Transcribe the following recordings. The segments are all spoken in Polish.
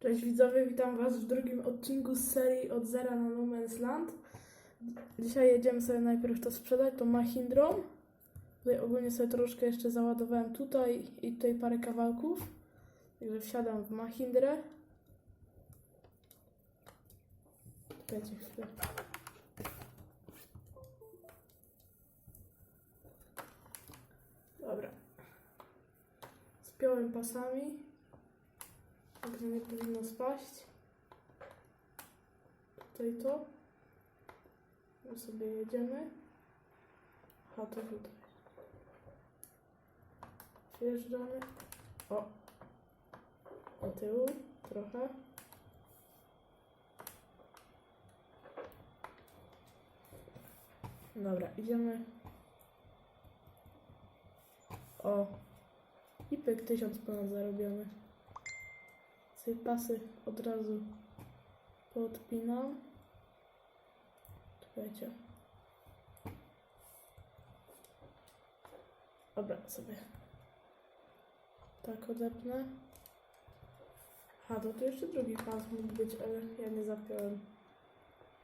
Cześć widzowie, witam Was w drugim odcinku z serii Od Zera na No Man's Land. Dzisiaj jedziemy sobie najpierw to sprzedać, to Mahindrą. Tutaj ogólnie sobie troszkę jeszcze załadowałem tutaj i tutaj parę kawałków. Także wsiadam w Mahindrę. Czekajcie chwilę. Dobra. Spiąłem pasami. Także nie powinno spaść. Tutaj to. My sobie jedziemy. A to tutaj. Wjeżdżamy. O. Do tyłu trochę. Dobra, idziemy. O. I pyk, tysiąc ponad zarobiony sobie pasy od razu podpinam. Czekajcie. Dobra, sobie tak odepnę. A, to tu jeszcze drugi pas mógł być, ale ja nie zapiąłem.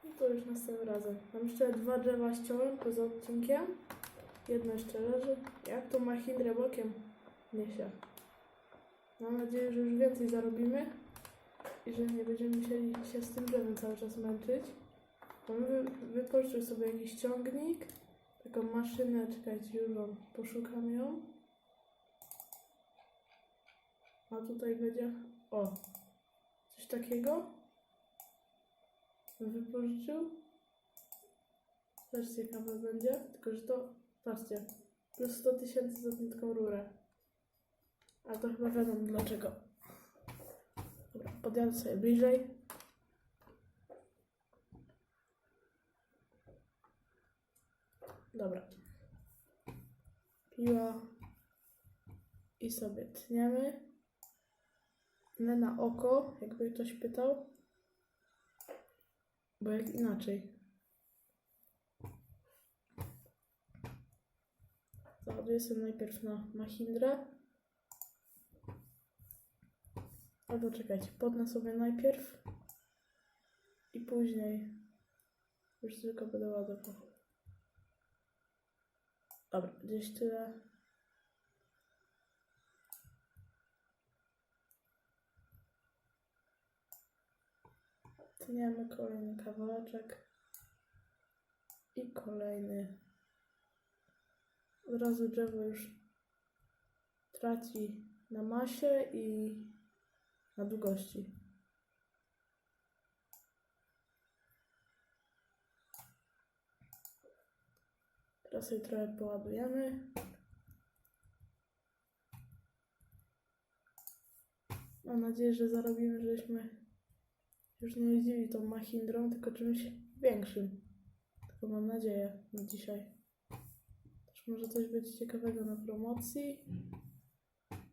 I to już następnym razem. Mam jeszcze dwa drzewa ściąłem poza odcinkiem. Jedno jeszcze leży. Jak to Mahindra bokiem niesie. Mam nadzieję, że już więcej zarobimy i że nie będziemy musieli się z tym drzewem cały czas męczyć. Mamy wy, wypożyczył sobie jakiś ciągnik, taką maszynę, czekajcie, już wam poszukam ją. A tutaj będzie, o, coś takiego. Wypożyczył. Też ciekawe będzie, tylko że to, patrzcie, plus 100 tysięcy za tą rurę. A to chyba wiadomo dlaczego. Podjadę sobie bliżej. Dobra. Piła. I sobie tniemy. Nie na oko, jakby ktoś pytał. Bo jak inaczej. Załaduję sobie najpierw na Mahindrę. Albo czekajcie, podnę sobie najpierw i później już tylko będę ładował. Dobra, gdzieś tyle. Tniemy kolejny kawałeczek i kolejny. Od razu drzewo już traci na masie i na długości. Teraz sobie trochę poładujemy. Mam nadzieję, że zarobimy, żeśmy już nie jeździli tą Mahindrą, tylko czymś większym. Tylko mam nadzieję na dzisiaj. Też może coś będzie ciekawego na promocji.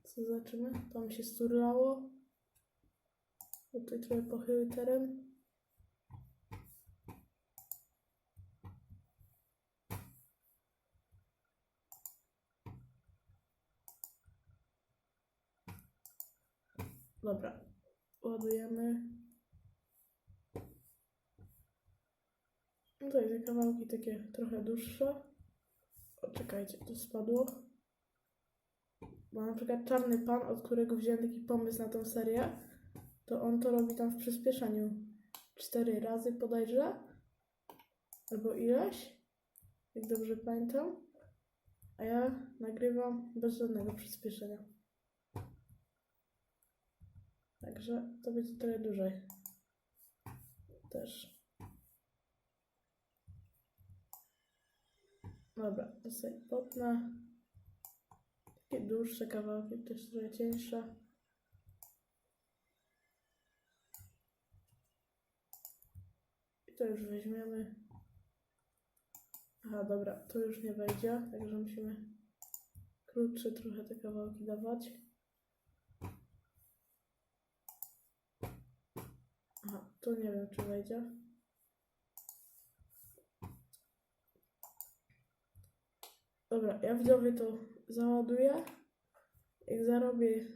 Co zobaczymy? To mi się sturlało. Tutaj trochę pochyły teren. Dobra, ładujemy. No Tutaj te kawałki takie trochę dłuższe. O, czekajcie, to spadło. Bo na przykład Czarny Pan, od którego wziąłem taki pomysł na tą serię, to on to robi tam w przyspieszeniu cztery razy bodajże, albo ileś, jak dobrze pamiętam, a ja nagrywam bez żadnego przyspieszenia. Także to będzie trochę dłużej. Też. Dobra, to sobie potnę. Takie dłuższe kawałki, też trochę cieńsze. To już weźmiemy. Aha, dobra, to już nie wejdzie, także musimy krótsze trochę te kawałki dawać. Aha, to nie wiem, czy wejdzie. Dobra, ja widzowie to załaduję. Jak zarobię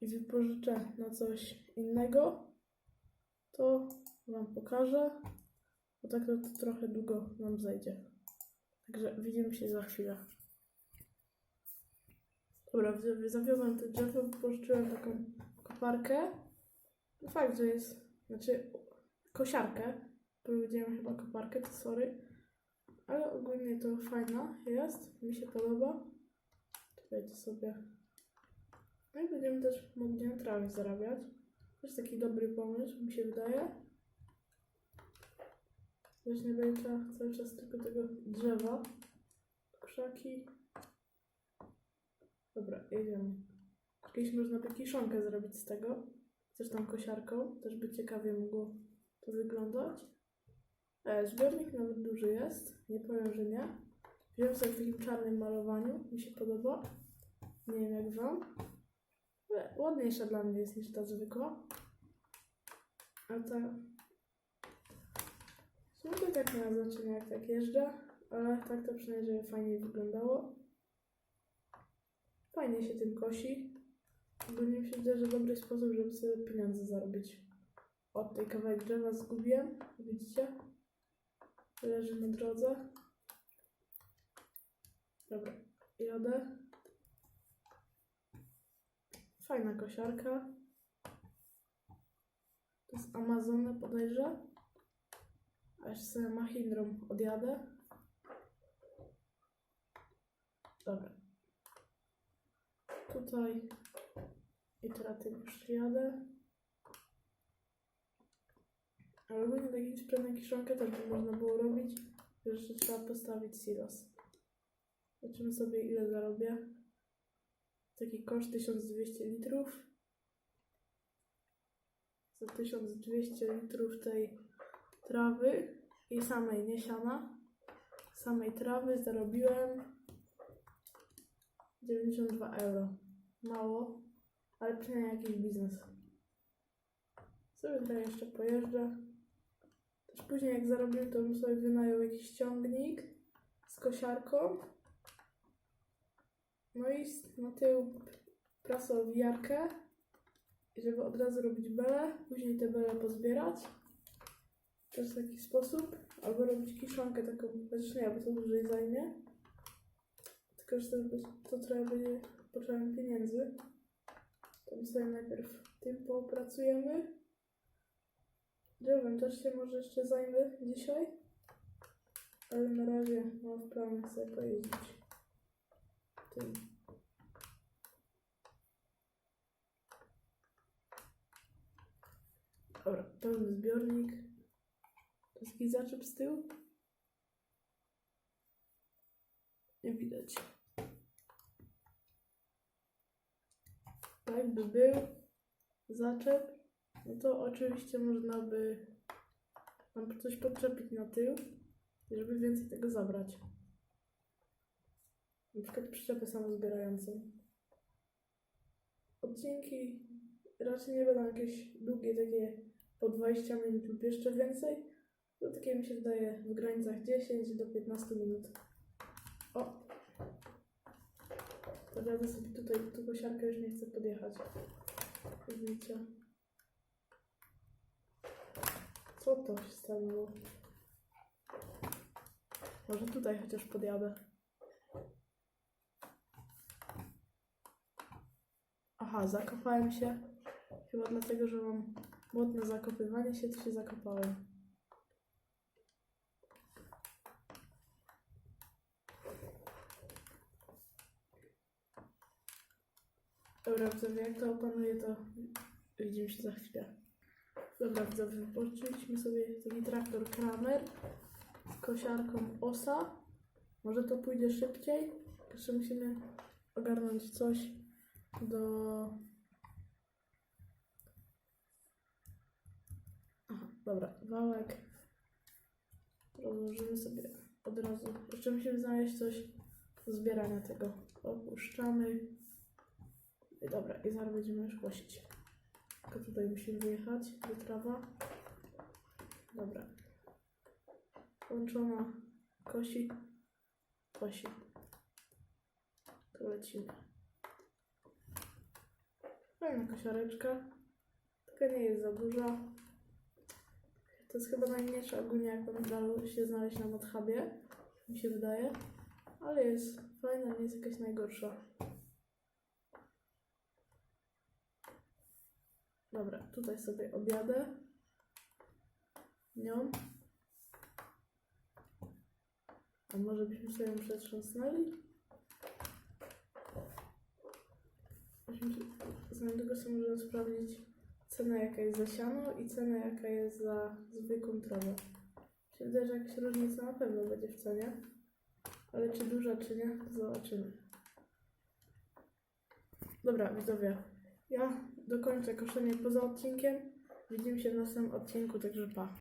i wypożyczę na coś innego, to Wam pokażę, bo tak to, trochę długo nam zajdzie. Także widzimy się za chwilę. Dobra, zawiozłem te drzewo, pożyczyłem taką koparkę. No fakt, że jest, znaczy kosiarkę. Powiedziałem chyba koparkę, to sorry. Ale ogólnie to fajna jest, mi się podoba. Czekajcie sobie. No i będziemy też mogli na trawie zarabiać. To jest taki dobry pomysł, mi się wydaje. Też nie będzie trzeba cały czas tylko tego drzewa. Krzaki. Dobra, jedziemy. Kiedyś można by kiszonkę zrobić z tego. Tam kosiarką. Też by ciekawie mogło to wyglądać. E, zbiornik nawet duży jest. Nie powiem, że nie. Wziąłem sobie w takim czarnym malowaniu. Mi się podoba. Nie wiem jak wam. Ale ładniejsza dla mnie jest niż ta zwykła. A ta... Sumie to tak nie ma znaczenia jak tak jeżdżę. Ale tak to przynajmniej, fajnie wyglądało. Fajnie się tym kosi. Mi się wydaje, że dobry sposób, żeby sobie pieniądze zarobić. Od tej kawałek drzewa zgubiłem. Widzicie? Leży na drodze. Dobra, jadę. Fajna kosiarka. To jest Amazona podejrzę. Aż sobie Mahindrą odjadę. Dobra. Tutaj i teraz tym już jadę. Ale ogólnie taki sprzęt na kiszonkę też by można było robić. Jeszcze trzeba postawić silos. Zobaczymy sobie ile zarobię. Taki koszt 1200 litrów. Za 1200 litrów tej trawy i samej niesiana. Samej trawy zarobiłem 92 euro. Mało, ale przynajmniej jakiś biznes. Sobie tutaj jeszcze pojeżdżę. Też później jak zarobiłem, to bym sobie wynajął jakiś ciągnik z kosiarką. No i na tył prasowijarkę. I żeby od razu robić belę, później te bele pozbierać. To jest taki sposób. Albo robić kiszonkę taką, chociaż nie, bo to dłużej zajmie. Tylko, że to, to trochę będzie potrzebne pieniędzy. To my sobie najpierw tym poopracujemy. Drzewem też się może jeszcze zajmę dzisiaj. Ale na razie mam w planach sobie pojeździć. Tym. Dobra, pełny zbiornik. To jest jakiś zaczep z tyłu? Nie widać. Tak by był zaczep, no to oczywiście można by tam coś podczepić na tył, żeby więcej tego zabrać. Na przykład przyczepę samozbierającą. Odcinki raczej nie będą jakieś długie, takie po 20 minut lub jeszcze więcej. To takie mi się wydaje w granicach 10 do 15 minut. O! To jadę sobie tutaj, tu kosiarkę już nie chcę podjechać. Widzicie? Co to się stało? Może tutaj chociaż podjadę. Aha, zakopałem się. Chyba dlatego, że mam mocne zakopywanie się, to się zakopałem. Dobra, widzowie, jak to opanuję, to widzimy się za chwilę. Dobra, widzowie, wypożyczyliśmy sobie taki traktor Kramer z kosiarką Osa. Może to pójdzie szybciej. Jeszcze musimy ogarnąć coś do... Aha, dobra, wałek. Rozłożymy sobie od razu. Jeszcze musimy znaleźć coś do zbierania tego. Opuszczamy. Dobra, i zaraz będziemy już kosić. Tylko tutaj musimy wyjechać do trawa. Dobra. Włączona. Kosi. Kosi. To lecimy. Fajna kosiareczka. Taka nie jest za duża. To jest chyba najmniejsza ogólnie, jaką dało się znaleźć na Modhubie, mi się wydaje. Ale jest fajna, nie jest jakaś najgorsza. Dobra, tutaj sobie objadę nią. A może byśmy sobie ją przetrząsnęli? Byśmy się- Z tego sobie możemy sprawdzić cenę jaka jest za siano i cenę jaka jest za zwykłą trawę. Się wydaje, że jakaś różnica na pewno będzie w cenie. Ale czy duża, czy nie, zobaczymy. Dobra, widzowie. Ja dokończę koszenie poza odcinkiem. Widzimy się w następnym odcinku, także pa.